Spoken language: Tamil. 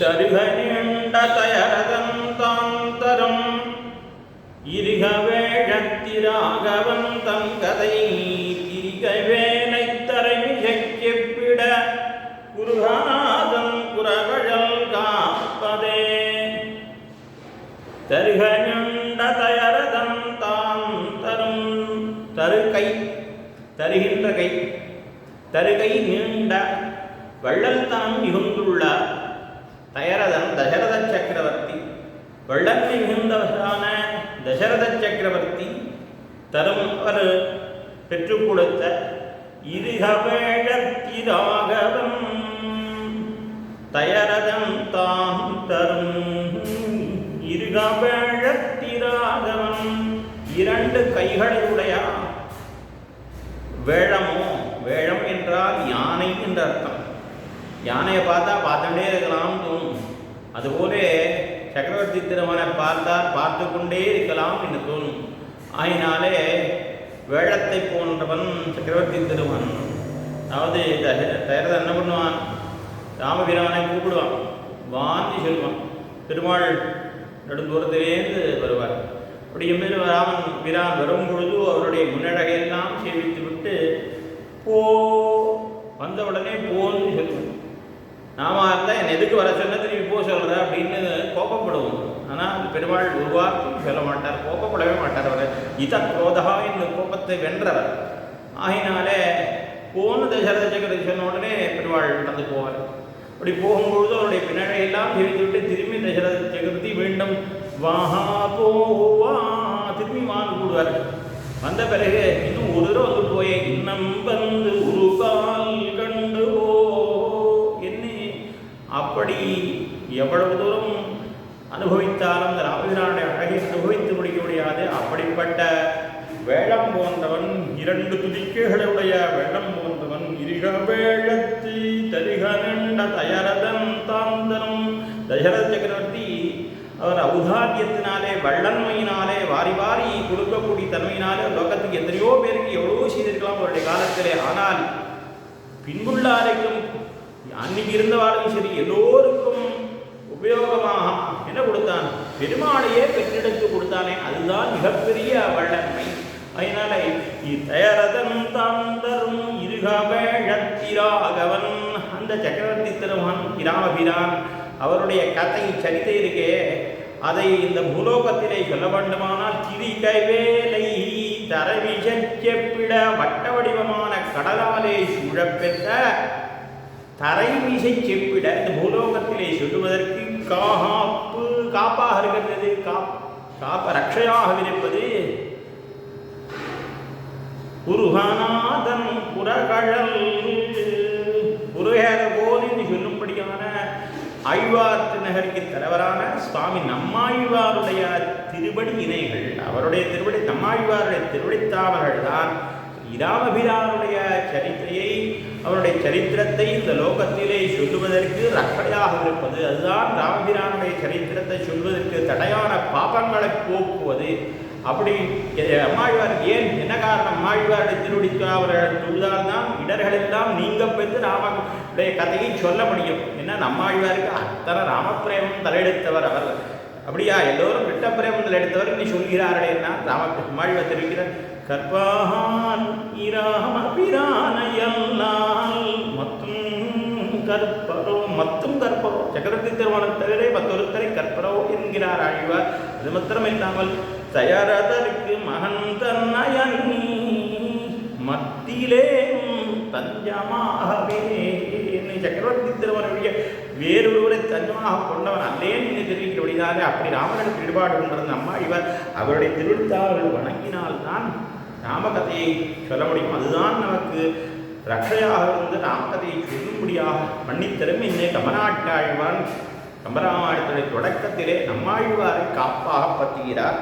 தருகனிண்டதயரதந்தாந்தரம் இருகவேழத்திராகவன் தங்கதை திரிகவேலை தரைமிசைச் செப்பிட குருகாதன் குரகழல் காப்பதே. தருகனிண்டதயரதம் தாம் தரும் தருகை தருகின்ற கை தருகை நீண்ட வள்ளல்தனம் மிகுந்துள்ளார் தயரதன் தசரத சக்கரவர்த்தி வள்ளன்மை மிகுந்தவரான தசரத சக்கரவர்த்தி தரும் அவர் பெற்றுக் கொடுத்த இருகவேழத்திராகவம் தயரதம் தாம் தரும் இருகவேழத்திராகவம் இரண்டு கைகளை வேழமோ வேழம் என்றால் யானை என்ற அர்த்தம் யானையை பார்த்தா பார்த்துட்டே இருக்கலாம்னு தோணும். அதுபோல சக்கரவர்த்தி திருமனை பார்த்தால் பார்த்து கொண்டே இருக்கலாம் என்று தோணும். ஆயினாலே வேளத்தை போன்றவன் சக்கரவர்த்தி திருமன். அதாவது தயரதை என்ன பண்ணுவான்? ராமபிரானை கூப்பிடுவான். வான்னு சொல்லுவான். பெருமாள் நெடுந்தூரத்திலேருந்து வருவார். அப்படி எம்பேரு ராமன் பிரான் வரும் பொழுது அவருடைய முன்னழகையெல்லாம் சேவித்து விட்டு போ வந்த உடனே போன்னு சொல்லுவோம் நாம இருந்தால் என்னை எதுக்கு வர சொன்னால் திரும்பி போக சொல்கிற அப்படின்னு கோபப்படுவோம். ஆனால் பெருமாள் ஒரு வார்த்தையும் சொல்ல மாட்டார் கோபப்படவே மாட்டார் அவர். இத குரோதா இந்த கோபத்தை வென்றவர். ஆகினாலே போன தசரத சக்கரத்தை சொன்ன உடனே பெருமாள் நடந்து போவார். அப்படி போகும்பொழுது அவருடைய பின்னடையெல்லாம் தெரிவித்து விட்டு திரும்பி தசரத சக்கரத்தை மீண்டும் வாஹா போவா திரும்பி வான்னு கூடுவார் வந்த பிறகு இன்னும் ஒரு தடவை வந்து போய் இன்னம் வந்து எவ்வளவு தூரம் அனுபவித்தாலும் அந்த ராமபிரானுடைய அழகை அனுபவித்து முடிக்க முடியாது. அப்படிப்பட்ட வேளம் போன்றவன் இரண்டு துதிக்கைகளுடைய வேளம் போன்றவன் இருக வேளத்தி தரிக நின்ற தயரதன் தாந்தனம் தசரத சக்கரவர்த்தி அவர் ஔதாரியத்தினாலே வள்ளன்மையினாலே வாரி வாரி கொடுக்கக்கூடிய தன்மையினாலே லோகத்துக்கு எத்தனையோ பேருக்கு எவ்வளவோ செய்திருக்கலாம் அவருடைய காலத்திலே. ஆனால் பின்புள்ளாரைக்கும் அன்னைக்கு இருந்தவாறும் சரி எல்லோரும் உபயோகமாக என்ன கொடுத்தான்? பெருமாளையே பெற்றெடுத்து கொடுத்தானே அதுதான் மிகப்பெரிய வள்ளன்மை அதனால தயரதன் தாந்தரும் இருகவேழத்திராகவன். அந்த சக்கரவர்த்தி திருமகன் இராமபிரான் அவருடைய கதை சரித்தை இருக்கே. அதை இந்த பூலோகத்திலே சொல்ல வேண்டுமானால் திரிகவேலை தரவிசெப்பிட வட்ட வடிவமான கடலாலே சூழப்பெற்ற தரைமிசை செப்பிட இந்த பூலோகத்திலே சொல்லுவதற்கு காப்பு காப்பாக இருக்கிறது. காப் காப்ப ரக்ஷையாக இருப்பது குருகநாதன் புறகழல் புருகேர போல் என்று சொல்லும்படியான ஆழ்வார் நகருக்கு தலைவரான சுவாமி நம்மாழ்வாருடைய திருவடி இணைகள். அவருடைய திருவடி நம்மாழ்வாருடைய திருவடித்தாமர்கள் தான் இராமபிரானுடைய சரித்திரையை அவருடைய சரித்திரத்தை இந்த லோகத்திலே சொல்லுவதற்கு ரக்கடையாக இருப்பது. அதுதான் ராமபிரானுடைய சரித்திரத்தை சொல்வதற்கு தடையான பாபங்களை போக்குவது. அப்படி அம்மாழ்வார் ஏன் என்ன காரணம்? அம்மாழ்வாருடைய திருவடித்தாமர்கள் அவர்கள் தான் இடர்களெல்லாம் நீங்க பெற்று ராமனுடைய கதையை சொல்ல முடியும். ஏன்னா நம்மாழ்வாருக்கு அத்தனை ராமப்பிரேமம் தலையெடுத்தவர் அவர். அப்படியா? எல்லோரும் கிட்ட பிரேமத்தில் எடுத்தவர் நீ சொல்கிறார்களே என்ன? ராம அம்மாழ்வார் தெரிவிக்கிறார். கற்பான் இராம பிரானையல்லால் மத்தும் கற்பரோ மத்தும் கற்பரோ சக்கரவர்த்தி திருமணம் தவிர மற்றொருத்தரை கற்பரோ என்கிறார் ஆழ்வார். அது மாத்திரமில்லாமல் தயாரதற்கு மகன் தன்னயன் மத்தியிலே தஞ்சமாகவே. சக்கரவர்த்தி திருமணம் வேறொருவரை தஞ்சமாக கொண்டவன் அல்லேன் என்று தெரிவிக்கிறபடினாலே அப்படி ராமனுக்கு ஈடுபாடு கொண்டிருந்த அம்மா இவர் அவருடைய திருவிழ்த்தாளர்கள் வணங்கினால்தான் ராமகதையை சொல்ல முடியும். அதுதான் நமக்கு ரட்சையாக இருந்து ராமகதையை சொல்லும்படியாக மன்னித்தரும் இன்னே கமநாட்டாழ்வான் கம்பராமாயணத்துடைய தொடக்கத்திலே நம்மாழ்வாரை காப்பாக பற்றுகிறார்.